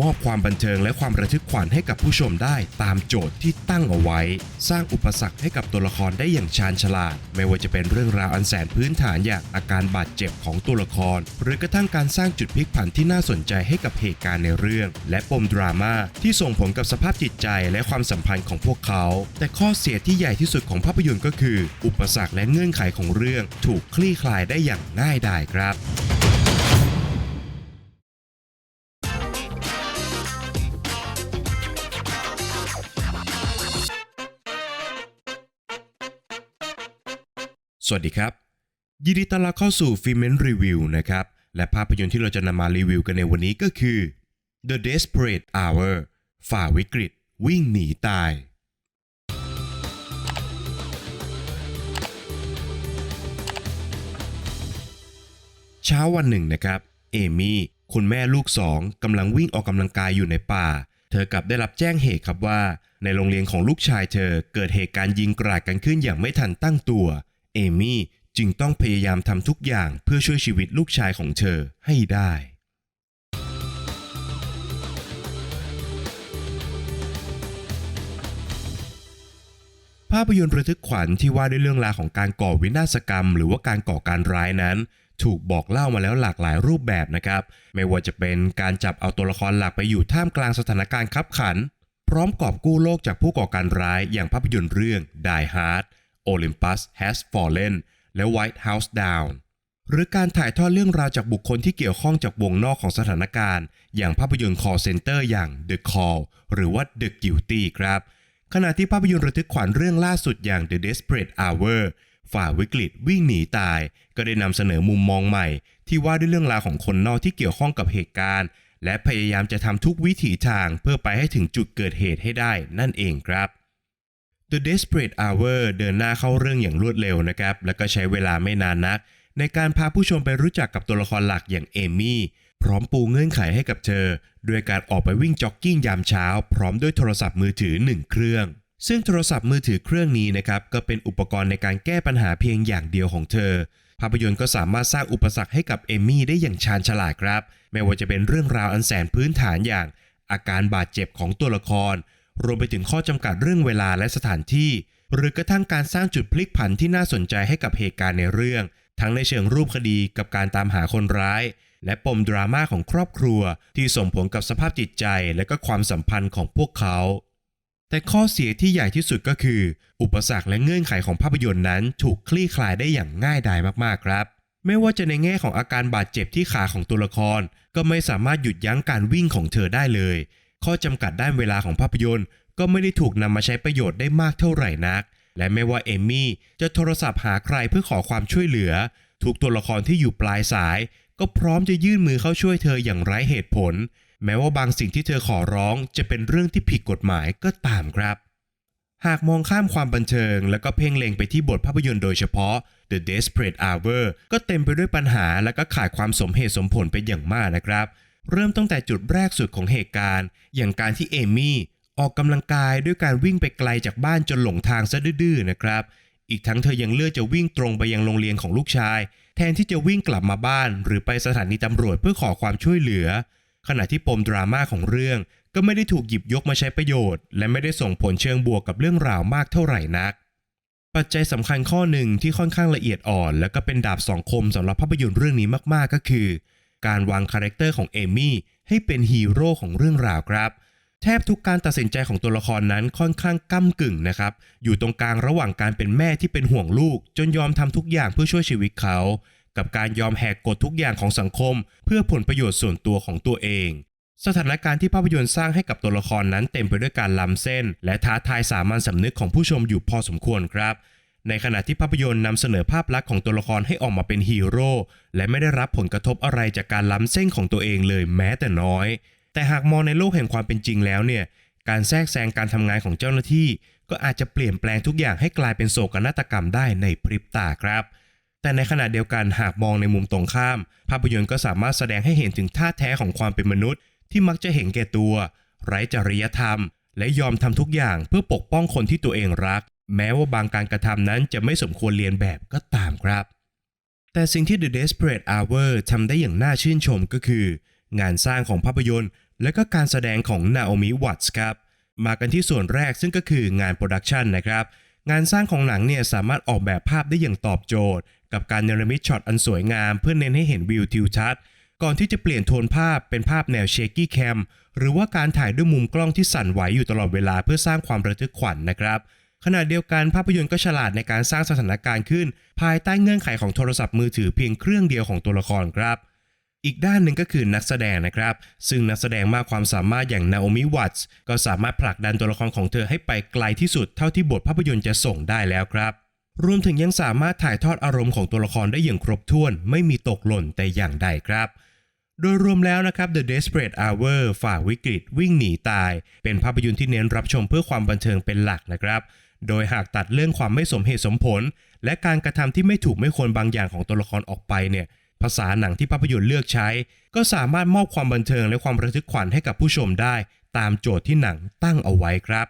มอบความบันเทิงและความระทึกขวัญให้กับผู้ชมได้ตามโจทย์ที่ตั้งเอาไว้ สร้างอุปสรรคให้กับตัวละครได้อย่างชาญฉลาด ไม่ว่าจะเป็นเรื่องราวอันแสนพื้นฐานอย่างอาการบาดเจ็บของตัวละคร หรือกระทั่งการสร้างจุดพลิกผันที่น่าสนใจให้กับเหตุการณ์ในเรื่อง และปมดราม่าที่ส่งผลกับสภาพจิตใจและความสัมพันธ์ของพวกเขา แต่ข้อเสียที่ใหญ่ที่สุดของภาพยนตร์ก็คือ อุปสรรคและเงื่อนไขของเรื่องถูกคลี่คลายได้อย่างง่ายดายครับ สวัสดีครับ ยินดีต้อนรับเข้าสู่ฟิเมนรีวิวนะครับ และภาพยนตร์ที่เราจะนำมารีวิวกันในวันนี้ก็คือ The Desperate Hour ฝ่าวิกฤต วิ่งหนีตาย เช้าวันหนึ่งนะครับ เอมี่คุณแม่ลูกสองกำลังวิ่งออกกำลังกายอยู่ในป่า เธอกลับได้รับแจ้งเหตุครับว่า ในโรงเรียนของลูกชายเธอเกิดเหตุการณ์ยิงกราดกันขึ้นอย่างไม่ทันตั้งตัว เอมี่จึงต้องพยายามทำทุกอย่างเพื่อช่วยชีวิตลูกชายของเธอให้ได้ ภาพยนตร์ระทึกขวัญที่ว่าด้วยเรื่องราวของการก่อวินาศกรรม หรือว่าการก่อการร้ายนั้น ถูกบอกเล่ามาแล้วหลากหลายรูปแบบนะครับ ไม่ว่าจะเป็นการจับเอาตัวละครหลักไปอยู่ท่ามกลางสถานการณ์ขับขัน พร้อมกอบกู้โลกจากผู้ก่อการร้ายอย่างภาพยนตร์เรื่อง Die Hard Olympus Has Fallen และ White House Down หรือการถ่ายทอดเรื่องราวจากบุคคลที่เกี่ยวข้องจากวงนอกของสถานการณ์ อย่างภาพยนตร์ call center อย่าง The Call หรือว่า The Guilty ครับ ขณะที่ภาพยนตร์ระทึกขวัญเรื่องล่าสุดอย่าง The Desperate Hour ฝ่าวิกฤตวิ่งหนีตาย ก็ได้นำเสนอมุมมองใหม่ ที่ว่าด้วยเรื่องราวของคนนอกที่เกี่ยวข้องกับเหตุการณ์ และพยายามจะทำทุกวิถีทางเพื่อไปให้ถึงจุดเกิดเหตุให้ได้นั่นเองครับ The Desperate Hour เดินหน้าเข้าเรื่องอย่างรวดเร็วนะครับ แล้วก็ใช้เวลาไม่นานนัก ในการพาผู้ชมไปรู้จักกับตัวละครหลักอย่างเอมี่ พร้อมปูเงื่อนไขให้กับเธอ ด้วยการออกไปวิ่งจ็อกกิ้งยามเช้า พร้อมด้วยโทรศัพท์มือถือ 1 เครื่อง ซึ่งโทรศัพท์มือถือเครื่องนี้นะครับก็เป็นอุปกรณ์ในการแก้ปัญหาเพียงอย่างเดียวของเธอ ภาพยนตร์ก็สามารถสร้างอุปสรรคให้กับเอมี่ได้อย่างชาญฉลาดครับ ไม่ว่าจะเป็นเรื่องราวอันแสนพื้นฐานอย่าง อาการบาดเจ็บของตัวละคร รวมไปถึงข้อจำกัดเรื่องเวลาและสถานที่ หรือกระทั่งการสร้างจุดพลิกผันที่น่าสนใจให้กับเหตุการณ์ในเรื่อง ทั้งในเชิงรูปคดีกับการตามหาคนร้าย และปมดราม่าของครอบครัว ที่ส่งผลกับสภาพจิตใจและก็ความสัมพันธ์ของพวกเขา แต่ข้อเสียที่ใหญ่ที่สุดก็คือ อุปสรรคและเงื่อนไขของภาพยนตร์นั้นถูกคลี่คลายได้อย่างง่ายดายมากๆครับไม่ว่าจะในแง่ของอาการบาดเจ็บที่ขาของตัวละคร ก็ไม่สามารถหยุดยั้งการวิ่งของเธอได้เลย ข้อจำกัดด้านเวลาของภาพยนตร์ ก็ไม่ได้ถูกนำมาใช้ประโยชน์ได้มากเท่าไหร่นัก และไม่ว่าเอมมี่จะโทรศัพท์หาใครเพื่อขอความช่วยเหลือ ทุกตัวละครที่อยู่ปลายสาย ก็พร้อมจะยื่นมือเข้าช่วยเธออย่างไร้เหตุผล แม้ว่าบางสิ่งที่เธอขอร้องจะเป็นเรื่องที่ผิดกฎหมายก็ตามครับ หากมองข้ามความบันเทิง แล้วก็เพ่งเล็งไปที่บทภาพยนตร์โดยเฉพาะ The Desperate Hour ก็เต็มไปด้วยปัญหาและก็ขาดความสมเหตุสมผลเป็นอย่างมากนะครับ เริ่มตั้งแต่จุดแรกสุดของเหตุการณ์ อย่างการที่เอมี่ออกกำลังกายด้วยการวิ่งไปไกลจากบ้านจนหลงทางซะดื้อๆนะครับ อีกทั้งเธอยังเลือกจะวิ่งตรงไปยังโรงเรียนของลูกชาย แทนที่จะวิ่งกลับมาบ้าน หรือไปสถานีตำรวจเพื่อขอความช่วยเหลือ ขณะที่ปมดราม่าของเรื่อง ก็ไม่ได้ถูกหยิบยกมาใช้ประโยชน์ และไม่ได้ส่งผลเชิงบวกกับเรื่องราวมากเท่าไหร่นัก ปัจจัยสำคัญข้อหนึ่งที่ค่อนข้างละเอียดอ่อน และก็เป็นดาบสองคมสำหรับภาพยนตร์เรื่องนี้มากๆก็คือ การวางคาแรคเตอร์ของเอมี่ให้เป็นฮีโร่ของเรื่องราวครับ แทบทุกการตัดสินใจของตัวละครนั้นค่อนข้างก้ากึ่งนะครับ อยู่ตรงกลางระหว่างการเป็นแม่ที่เป็นห่วงลูก จนยอมทำทุกอย่างเพื่อช่วยชีวิตเขา กับการยอมแหกกฎทุกอย่างของสังคม เพื่อผลประโยชน์ส่วนตัวของตัวเองสถานการณ์ที่ภาพยนตร์สร้างให้กับตัวละครนั้นเต็มไปด้วยการล้ำเส้น และท้าทายสามัญสำนึกของผู้ชมอยู่พอสมควรครับ ในขณะที่ภาพยนตร์นำเสนอภาพลักษณ์ของตัวละครให้ออกมาเป็นฮีโร่และไม่ได้รับผลกระทบอะไรจากการล้ำเส้นของตัวเองเลยแม้แต่น้อย แต่หากมองในโลกแห่งความเป็นจริงแล้วเนี่ยการแทรกแซงการทำงานของเจ้าหน้าที่ ก็อาจจะเปลี่ยนแปลงทุกอย่างให้กลายเป็นโศกนาฏกรรมได้ในพริบตาครับ แต่ในขณะเดียวกันหากมองในมุมตรงข้าม ภาพยนตร์ก็สามารถแสดงให้เห็นถึงท่าแท้ของความเป็นมนุษย์ ที่มักจะเห็นแก่ตัว ไร้จริยธรรม และยอมทำทุกอย่างเพื่อปกป้องคนที่ตัวเองรัก แม้ว่าบางการกระทำนั้นจะไม่สมควรเรียนแบบก็ตามครับ แต่สิ่งที่ The Desperate Hour ทำได้อย่างน่าชื่นชมก็คือ งานสร้างของภาพยนตร์ และก็การแสดงของนาโอมิวัตส์ครับ มากันที่ส่วนแรกซึ่งก็คืองานโปรดักชันนะครับ งานสร้างของหนังเนี่ยสามารถออกแบบภาพได้อย่างตอบโจทย์ กับการเนรมิตช็อตอันสวยงามเพื่อเน้นให้เห็นวิวทิวทัศน์ก่อนที่จะเปลี่ยนโทนภาพเป็นภาพแนวเชกี้แคมหรือว่าการถ่ายด้วยมุมกล้องที่สั่นไหวอยู่ตลอดเวลาเพื่อสร้างความระทึกขวัญนะครับ ขณะเดียวกันภาพยนตร์ก็ฉลาดในการสร้างสถานการณ์ขึ้น ภายใต้เงื่อนไขของโทรศัพท์มือถือเพียงเครื่องเดียวของตัวละครครับ อีกด้านหนึ่งก็คือนักแสดงนะครับ ซึ่งนักแสดงมากความสามารถอย่างนาโอมิวัตส์ก็สามารถผลักดันตัวละครของเธอให้ไปไกลที่สุดเท่าที่บทภาพยนตร์จะส่งได้แล้วครับรวมถึงยังสามารถถ่ายทอดอารมณ์ของตัวละครได้อย่างครบถ้วน ไม่มีตกหล่นแต่อย่างใดครับ โดยรวมแล้วนะครับ The Desperate Hour ฝ่าวิกฤต วิ่งหนีตาย เป็นภาพยนตร์ที่เน้นรับชมเพื่อความบันเทิงเป็นหลักนะครับ โดยหากตัดเรื่องความไม่สมเหตุสมผล และการกระทำที่ไม่ถูกไม่ควรบางอย่างของตัวละครออกไปเนี่ยภาษาหนังที่ภาพยนตร์เลือกใช้ ก็สามารถมอบความบันเทิงและความระทึกขวัญให้กับผู้ชมได้ ตามโจทย์ที่หนังตั้งเอาไว้ครับ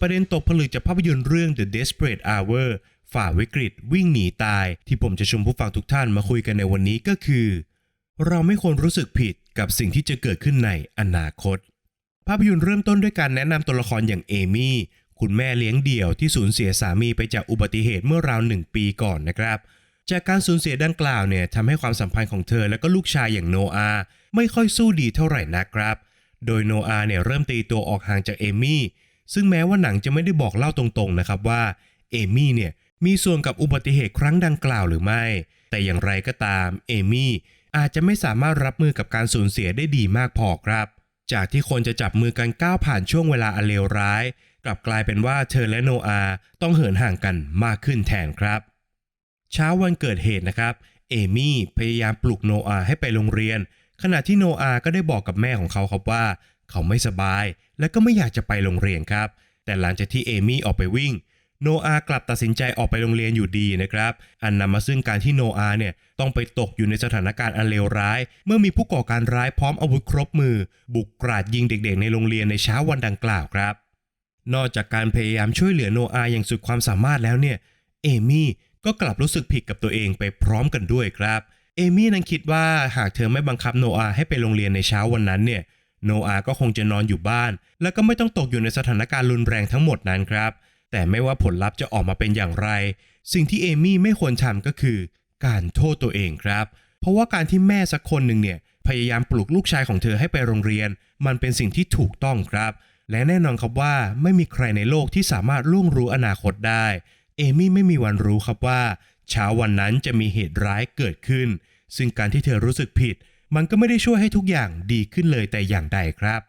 ประเด็นตกผลึกจากภาพยนตร์เรื่อง The Desperate Hour ฝ่าวิกฤตวิ่งหนีตาย ที่ผมจะชวนผู้ฟังทุกท่านมาคุยกันในวันนี้ก็คือ เราไม่ควรรู้สึกผิด กับสิ่งที่จะเกิดขึ้นในอนาคต ภาพยนตร์เริ่มต้นด้วยการแนะนำตัวละครอย่างเอมี่คุณแม่เลี้ยงเดี่ยวที่สูญเสียสามีไปจากอุบัติเหตุเมื่อราวหนึ่งปีก่อนนะครับ จากการสูญเสียดังกล่าวเนี่ยทำให้ความสัมพันธ์ของเธอและก็ลูกชายอย่างโนอาห์ไม่ค่อยสู้ดีเท่าไหร่นะครับ โดยโนอาห์เนี่ยเริ่มตีตัวออกห่างจากเอมี่ซึ่งแม้ว่าหนังจะไม่ได้บอกเล่าตรงๆนะครับว่าเอมี่เนี่ยมีส่วนกับอุบัติเหตุครั้งดังกล่าวหรือไม่ แต่อย่างไรก็ตามเอมี่ อาจจะไม่สามารถรับมือกับการสูญเสียได้ดีมากพอครับ จากที่คนจะจับมือกันก้าวผ่านช่วงเวลาอันเลวร้าย กลับกลายเป็นว่าเธอและโนอาห์ต้องเหินห่างกันมากขึ้นแทนครับ เช้าวันเกิดเหตุนะครับ เอมี่พยายามปลุกโนอาให้ไปโรงเรียน ขณะที่โนอาก็ได้บอกกับแม่ของเขาครับว่า เขาไม่สบาย และก็ไม่อยากจะไปโรงเรียนครับ แต่หลังจากที่เอมี่ออกไปวิ่ง โนอาห์กลับตัดสินใจออกไปโรงเรียนอยู่ดีนะครับ อันนำมาซึ่งการที่โนอาห์เนี่ยต้องไปตกอยู่ในสถานการณ์อันเลวร้าย เมื่อมีผู้ก่อการร้ายพร้อมอาวุธครบมือ บุกกราดยิงเด็กๆ ในโรงเรียนในเช้าวันดังกล่าวครับ นอกจากการพยายามช่วยเหลือโนอาห์อย่างสุดความสามารถแล้วเนี่ย เอมี่ก็กลับรู้สึกผิดกับตัวเองไปพร้อมกันด้วยครับ เอมี่นั้นคิดว่าหากเธอไม่บังคับโนอาห์ให้ไปโรงเรียนในเช้าวันนั้นเนี่ย โนอาห์ก็คงจะนอนอยู่บ้าน แล้วก็ไม่ต้องตกอยู่ในสถานการณ์รุนแรงทั้งหมดนั้นครับ แต่ไม่ว่าผลลัพธ์จะออกมาเป็นอย่างไร สิ่งที่เอมี่ไม่ควรทำก็คือ การโทษตัวเองครับ เพราะว่าการที่แม่สักคนหนึ่งเนี่ยพยายามปลุกลูกชายของเธอให้ไปโรงเรียน มันเป็นสิ่งที่ถูกต้องครับ และแน่นอนครับว่าไม่มีใครในโลกที่สามารถล่วงรู้อนาคตได้ เอมี่ไม่มีวันรู้ครับว่า เช้าวันนั้นจะมีเหตุร้ายเกิดขึ้น ซึ่งการที่เธอรู้สึกผิด มันก็ไม่ได้ช่วยให้ทุกอย่างดีขึ้นเลยแต่อย่างใดครับ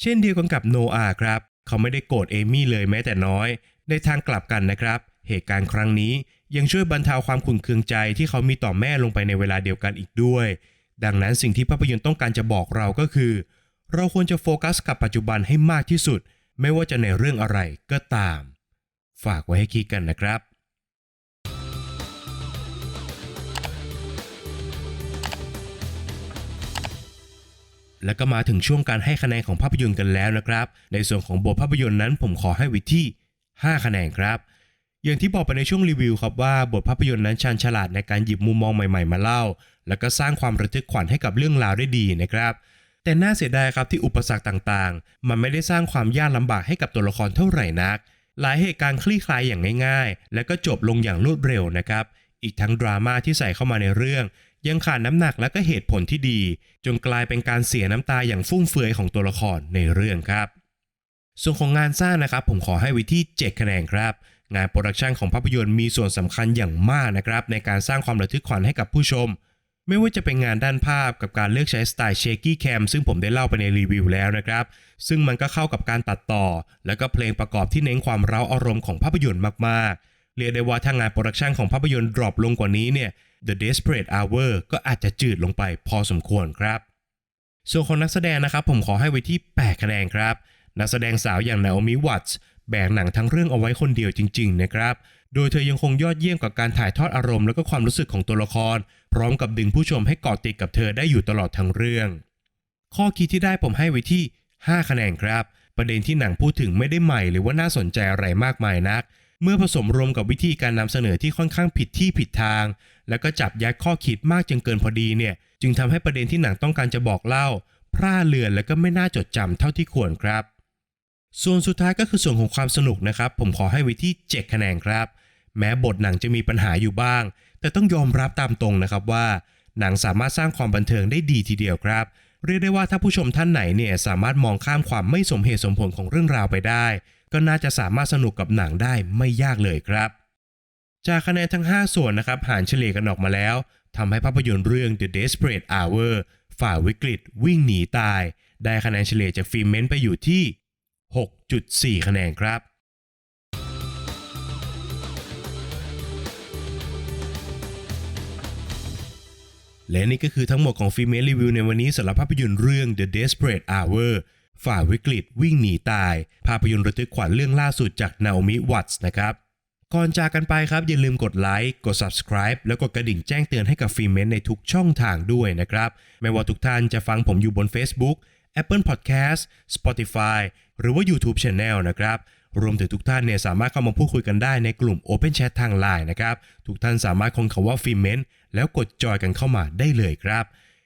เช่นเดียวกันกับโนอาห์ครับ เขาไม่ได้โกรธเอมี่เลยแม้แต่น้อย ในทางกลับกันนะครับ เหตุการณ์ครั้งนี้ยังช่วยบรรเทาความขุ่นเคืองใจที่เขามีต่อแม่ลงไปในเวลาเดียวกันอีกด้วย ดังนั้นสิ่งที่ภาพยนตร์ต้องการจะบอกเราก็คือ เราควรจะโฟกัสกับปัจจุบันให้มากที่สุด ไม่ว่าจะในเรื่องอะไรก็ตาม ฝากไว้ให้คิดกันนะครับ แล้วก็มาถึงช่วงการให้คะแนนของภาพยนตร์กันแล้วนะครับ ในส่วนของบทภาพยนตร์นั้น ผมขอให้ไวิที่ 5 คะแนนครับ อย่างที่บอกไปในช่วงรีวิวครับว่าบทภาพยนตร์นั้นชันฉลาดในการหยิบมุมมองใหม่ๆมาเล่า แล้วก็สร้างความระทึกขวัญให้กับเรื่องราวได้ดีนะครับ แต่น่าเสียดายครับที่อุปสรรคต่างๆ มันไม่ได้สร้างความยากลำบากให้กับตัวละครเท่าไหร่นัก หลายเหตุการณ์คลี่คลายอย่างง่าย ๆ แล้วก็จบลงอย่างรวดเร็วนะครับ อีกทั้งดราม่าที่ใส่เข้ามาในเรื่อง ยังขาดน้ำหนักและก็เหตุผลที่ดี จนกลายเป็นการเสียน้ำตาอย่างฟุ่มเฟือยของตัวละครในเรื่องครับ ส่วนของงานสร้างนะครับ ผมขอให้ไวิที่ 7 คะแนนครับ งานโปรดักชันของภาพยนตร์มีส่วนสำคัญอย่างมากนะครับ ในการสร้างความระทึกขวัญให้กับผู้ชม ไม่ว่าจะเป็นงานด้านภาพกับการเลือกใช้สไตล์เชกี้แคมซึ่งผมได้เล่าไปในรีวิวแล้วนะครับ ซึ่งมันก็เข้ากับการตัดต่อ แล้วก็เพลงประกอบที่เน้นความเร้าอารมณ์ของภาพยนตร์มากๆเรียกได้ว่าถ้างานโปรดักชันของภาพยนตร์ดรอปลงกว่านี้เนี่ย The Desperate Hour ก็อาจจะจืดลงไปพอสมควรครับ ส่วนของนักแสดงนะครับผมขอให้ไว้ที่ 8 คะแนนครับ นักแสดงสาวอย่างนาโอมิวัตส์แบกหนังทั้งเรื่องเอาไว้คนเดียวจริง ๆ นะครับ โดยเธอยังคงยอดเยี่ยมกับการถ่ายทอดอารมณ์และก็ความรู้สึกของตัวละคร พร้อมกับดึงผู้ชมให้เกาะติดกับเธอได้อยู่ตลอดทั้งเรื่อง ข้อคิดที่ได้ผมให้ไว้ที่ 5 คะแนนครับ ประเด็นที่หนังพูดถึงไม่ได้ใหม่หรือว่าน่าสนใจอะไรมากมายนัก เมื่อผสมรวมกับวิธีการนำเสนอที่ค่อนข้างผิดที่ผิดทาง แล้วก็จับยัดข้อคิดมากจนเกินพอดีเนี่ย จึงทำให้ประเด็นที่หนังต้องการจะบอกเล่า พร่าเลือนและก็ไม่น่าจดจำเท่าที่ควรครับ ส่วนสุดท้ายก็คือส่วนของความสนุกนะครับ ผมขอให้ไว้ที่7คะแนนครับ แม้บทหนังจะมีปัญหาอยู่บ้าง แต่ต้องยอมรับตามตรงนะครับว่า หนังสามารถสร้างความบันเทิงได้ดีทีเดียวครับเรียกได้ว่าถ้าผู้ชมท่านไหนเนี่ยสามารถมองข้ามความไม่สมเหตุสมผลของเรื่องราวไปได้ ก็น่าจะสามารถสนุกกับหนังได้ไม่ยากเลยครับ จากคะแนนทั้ง 5 ส่วนนะครับหารเฉลี่ยกันออกมาแล้วทำให้ภาพยนตร์เรื่อง The Desperate Hour ฝ่าวิกฤตวิ่งหนีตาย ได้คะแนนเฉลี่ยจากฟิล์มเมนต์ไปอยู่ที่ 6.4 คะแนนครับและนี่ก็คือทั้งหมดของฟิเมรีวิวในวันนี้สำหรับภาพยนตร์เรื่อง The Desperate Hour ฝ่าวิกฤตวิ่งหนีตาย ภาพยนตร์ระทึกขวัญเรื่องล่าสุดจากนาโอมิวัตส์นะครับ ก่อนจากกันไปครับ อย่าลืมกดไลค์กด subscribe แล้วกดกระดิ่งแจ้งเตือนให้กับฟิเมนในทุกช่องทางด้วยนะครับ ไม่ว่าทุกท่านจะฟังผมอยู่บน Facebook Apple Podcast Spotify หรือว่า YouTube Channel นะครับรวมถึงทุกท่านเนี่ยสามารถเข้ามาพูดคุยกันได้ในกลุ่ม Open Chat ทาง Line นะครับ ทุกท่านสามารถค้นคำว่าฟิเมนแล้วกดจอยกันเข้ามาได้เลยครับ